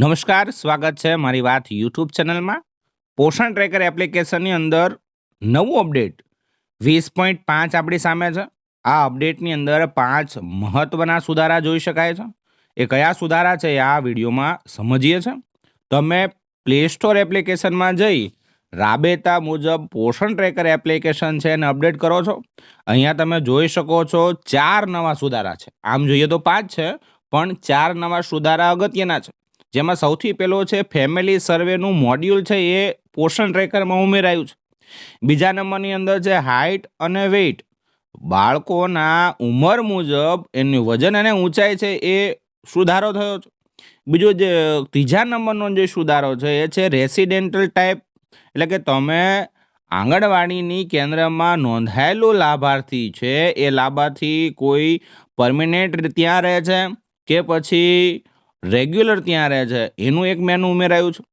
નમસ્કાર, સ્વાગત છે મારી વાત યુટ્યુબ ચેનલમાં. પોષણ ટ્રેકર એપ્લિકેશનની અંદર નવું અપડેટ વીસ પોઈન્ટ પાંચ આપણી સામે છે. આ અપડેટની અંદર પાંચ મહત્ત્વના સુધારા જોઈ શકાય છે. એ કયા સુધારા છે આ વિડીયોમાં સમજીએ છે. તમે પ્લે સ્ટોર એપ્લિકેશનમાં જઈ રાબેતા મુજબ પોષણ ટ્રેકર એપ્લિકેશન છે એને અપડેટ કરો છો. અહીંયા તમે જોઈ શકો છો ચાર નવા સુધારા છે. આમ જોઈએ તો પાંચ છે, પણ ચાર નવા સુધારા અગત્યના છે. જેમાં સૌથી પહેલો છે ફેમિલી સર્વેનું મોડ્યુલ છે, એ પોષણ ટ્રેકરમાં ઉમેરાયું છે. બીજા નંબરની અંદર છે હાઇટ અને વેઇટ બાળકોના ઉંમર મુજબ એનું વજન અને ઊંચાઈ છે, એ સુધારો થયો છે. બીજો જે, ત્રીજા નંબરનો જે સુધારો છે, એ છે રેસિડેન્ટલ ટાઈપ એટલે કે તમે આંગણવાડીની કેન્દ્રમાં નોંધાયેલું લાભાર્થી છે, એ લાભાર્થી કોઈ પરમિનેન્ટ ત્યાં રહે છે, કે પછી રેગ્યુલર ત્યાં રહે છે. એનું એક મેનુ ઉમેરાયું છે.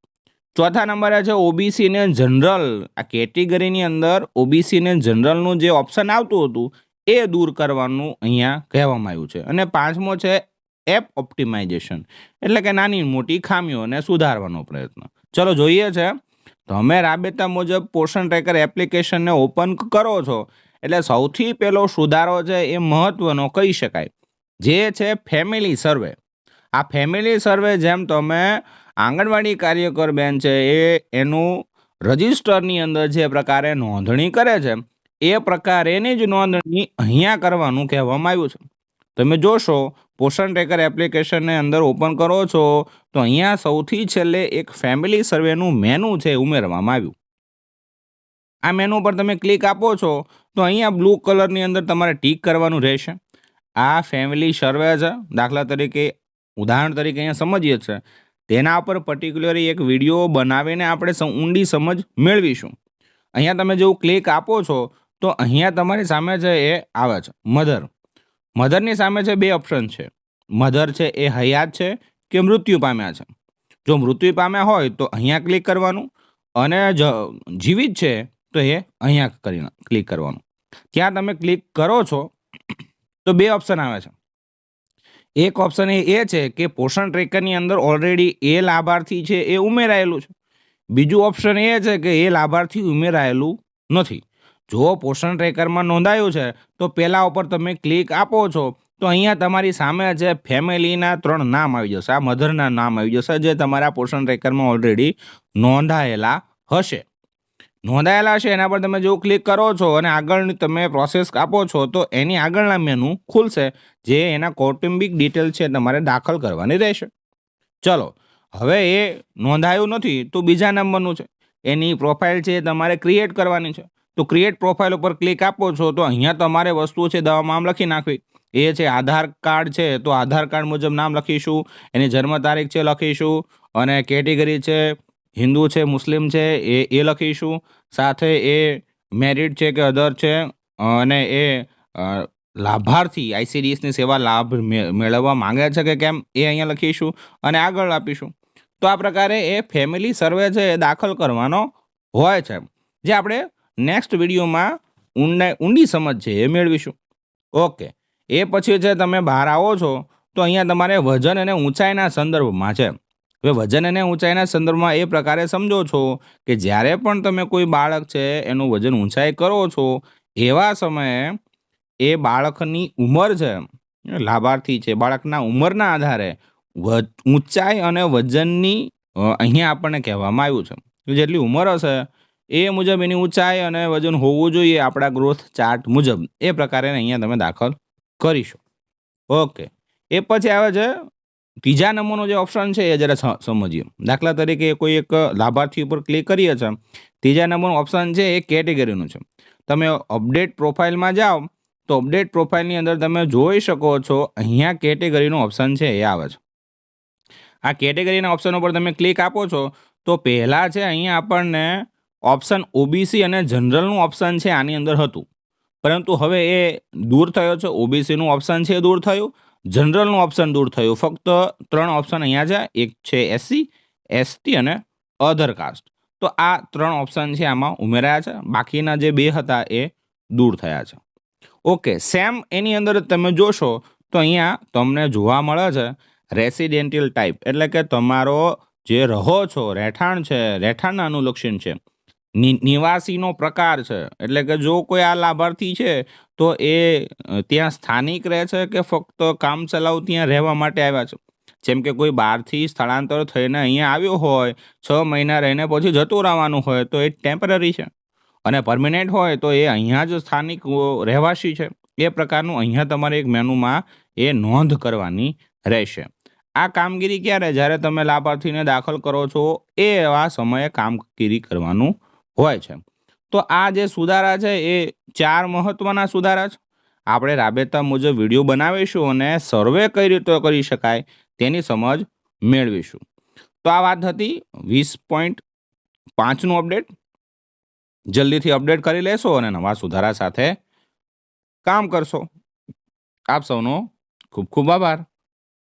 ચોથા નંબરે છે ઓબીસીને જનરલ આ કેટેગરીની અંદર ઓબીસીને જનરલનું જે ઓપ્શન આવતું હતું, એ દૂર કરવાનું અહીંયા કહેવામાં આવ્યું છે. અને પાંચમો છે એપ ઓપ્ટિમાઇઝેશન એટલે કે નાની મોટી ખામીઓને સુધારવાનો પ્રયત્ન. ચલો જોઈએ છે. તમે રાબેતા મુજબ પોષણ ટ્રેકર એપ્લિકેશનને ઓપન કરો છો. એટલે સૌથી પહેલો સુધારો છે એ મહત્વનો કહી શકાય. જે છે ફેમિલી સર્વે આ ફેમિલી સર્વે જેમ તમે આંગણવાડી કાર્યકર બેન છે એ એનું રજિસ્ટરની અંદર જે પ્રકારે નોંધણી કરે છે, એ પ્રકારેની જ નોંધણી અહીંયા કરવાનું કહેવામાં આવ્યું છે. તમે જોશો, પોષણ ટ્રેકર એપ્લિકેશનને અંદર ઓપન કરો છો, તો અહીંયા સૌથી છેલ્લે એક ફેમિલી સર્વેનું મેનુ છે ઉમેરવામાં આવ્યું. આ મેનુ પર તમે ક્લિક આપો છો, તો અહીંયા બ્લુ કલરની અંદર તમારે ટીક કરવાનું રહેશે. આ ફેમિલી સર્વે છે, દાખલા તરીકે ઉદાહરણ તરીકે અહીંયા સમજીએ છે તેના ઉપર પર્ટિક્યુલરલી એક વીડિયો બનાવીને આપણે ઊંડી સમજ મેળવીશું. અહીંયા તમે જેવું ક્લિક આપો છો, તો અહીંયા તમારી સામે છે એ આવે છે મધર મધરની સામે છે બે ઓપ્શન છે. મધર છે એ હયાત છે કે મૃત્યુ પામ્યા છે. જો મૃત્યુ પામ્યા હોય, તો અહીંયા ક્લિક કરવાનું અને જીવિત છે, તો એ અહીંયા કરી ક્લિક કરવાનું. ત્યાં તમે ક્લિક કરો છો, તો બે ઓપ્શન આવે છે. એક ઓપ્શન એ છે કે પોષણ ટ્રેકરની અંદર ઓલરેડી એ લાભાર્થી છે એ ઉમેરાયેલું છે. બીજું ઓપ્શન એ છે કે એ લાભાર્થી ઉમેરાયેલું નથી. જો પોષણ ટ્રેકરમાં નોંધાયું છે, તો પહેલા ઉપર તમે ક્લિક આપો છો, તો અહીંયા તમારી સામે જે ફેમિલીના ત્રણ નામ આવી જશે. આ મધરના નામ આવી જશે, જે તમારા પોષણ ટ્રેકરમાં ઓલરેડી નોંધાયેલા હશે. નોંધાયેલા હશે એના પર તમે જો ક્લિક કરો છો અને આગળની તમે પ્રોસેસ આપો છો, તો એની આગળના મેનુ ખુલશે, જે એના કૌટુંબિક ડિટેલ છે તમારે દાખલ કરવાની રહેશે. ચલો, હવે એ નોંધાયું નથી, તો બીજા નંબરનું છે. એની પ્રોફાઇલ છે તમારે ક્રિએટ કરવાની છે. તો ક્રિએટ પ્રોફાઇલ ઉપર ક્લિક આપો છો, તો અહીંયા તમારે વસ્તુઓ છે દવામાં આમ લખી નાખવી. એ છે આધાર કાર્ડ છે, તો આધાર કાર્ડ મુજબ નામ લખીશું, એની જન્મ તારીખ છે લખીશું, અને કેટેગરી છે હિન્દુ છે, મુસ્લિમ છે, એ એ લખીશું. સાથે એ મેરિડ છે કે અધર છે, અને એ લાભાર્થી આઈસીડીએસની સેવા લાભ મેળવવા માંગે છે કે કેમ, એ અહીંયા લખીશું અને આગળ આપીશું. તો આ પ્રકારે એ ફેમિલી સર્વે છે એ દાખલ કરવાનો હોય છે. જે આપણે નેક્સ્ટ વિડીયોમાં ઊંડા, ઊંડી સમજ છે એ મેળવીશું. ઓકે. એ પછી છે તમે બહાર આવો છો, તો અહીંયા તમારે વજન અને ઊંચાઈના સંદર્ભમાં છે. હવે વજન અને ઊંચાઈના સંદર્ભમાં એ પ્રકારે સમજો છો કે જ્યારે પણ તમે કોઈ બાળક છે, એનું વજન ઊંચાઈ કરો છો, એવા સમયે એ બાળકની ઉંમર છે લાભાર્થી છે, બાળકના ઉંમરના આધારે ઊંચાઈ અને વજનની અહીંયા આપણને કહેવામાં આવ્યું છે જેટલી ઉંમર હશે, એ મુજબ એની ઊંચાઈ અને વજન હોવું જોઈએ આપણા ગ્રોથ ચાર્ટ મુજબ. એ પ્રકારે અહીંયા તમે દાખલ કરીશો ઓકે. એ પછી આવે છે ત્રીજા નંબરનો જે ઓપ્શન છે એ જરા સમજીએ. દાખલા તરીકે કોઈ એક લાભાર્થી ઉપર ક્લિક કરીએ છીએ, ત્રીજા નંબરનું ઓપ્શન છે એ કેટેગરીનું છે. તમે અપડેટ પ્રોફાઇલમાં જાઓ, તો અપડેટ પ્રોફાઇલની અંદર તમે જોઈ શકો છો, અહીંયા કેટેગરીનું ઓપ્શન છે એ આવે છે. આ કેટેગરીના ઓપ્શન ઉપર તમે ક્લિક આપો છો, તો પહેલાં છે અહીંયા આપણને ઓપ્શન ઓબીસી અને જનરલનું ઓપ્શન છે આની અંદર હતું. પરંતુ હવે એ દૂર થયો છે ઓબીસીનું ઓપ્શન છે એ દૂર થયું જનરલનું ઓપ્શન દૂર થયું. ફક્ત ત્રણ ઓપ્શન અહીંયા છે. એક છે એસસી એસટી અને અધર કાસ્ટ તો આ ત્રણ ઓપ્શન છે આમાં ઉમેરાયા છે. બાકીના જે બે હતા એ દૂર થયા છે. ઓકે સેમ એની અંદર તમે જોશો તો અહીંયા તમને જોવા મળે છે રેસિડેન્ટિયલ ટાઈપ એટલે કે તમારો જે રહો છો, રહેઠાણ છે, રહેઠાણના અનુલક્ષીન છે. નિવાસીનો પ્રકાર છે. એટલે કે જો કોઈ આ લાભાર્થી છે, તો એ ત્યાં સ્થાનિક રહે છે કે ફક્ત કામ ચલાવ ત્યાં રહેવા માટે આવ્યા છે? જેમ કે કોઈ બહારથી સ્થળાંતર થઈને અહીંયા આવ્યો હોય, છ મહિના રહીને પછી જતું રહેવાનું હોય, તો એ ટેમ્પરરી છે. અને પરમિનેન્ટ હોય, તો એ અહીંયા જ સ્થાનિક રહેવાસી છે. એ પ્રકારનું અહીંયા તમારે એક મેનુમાં એ નોંધ કરવાની રહેશે. આ કામગીરી ક્યારે? જ્યારે તમે લાભાર્થીને દાખલ કરો છો, એ એવા સમયે કામગીરી કરવાનું હોય છે. તો આ જે સુધારા છે એ ચાર મહત્વના સુધારા છે. આપણે રાબેતા મુજબ વીડિયો બનાવીશું અને સર્વે કઈ રીતે કરી શકાય તેની સમજ મેળવીશું. તો આ વાત હતી વીસ પોઈન્ટ પાંચનું અપડેટ. જલ્દીથી અપડેટ કરી લેશો અને નવા સુધારા સાથે કામ કરશો. આપ સૌનો ખૂબ ખૂબ આભાર.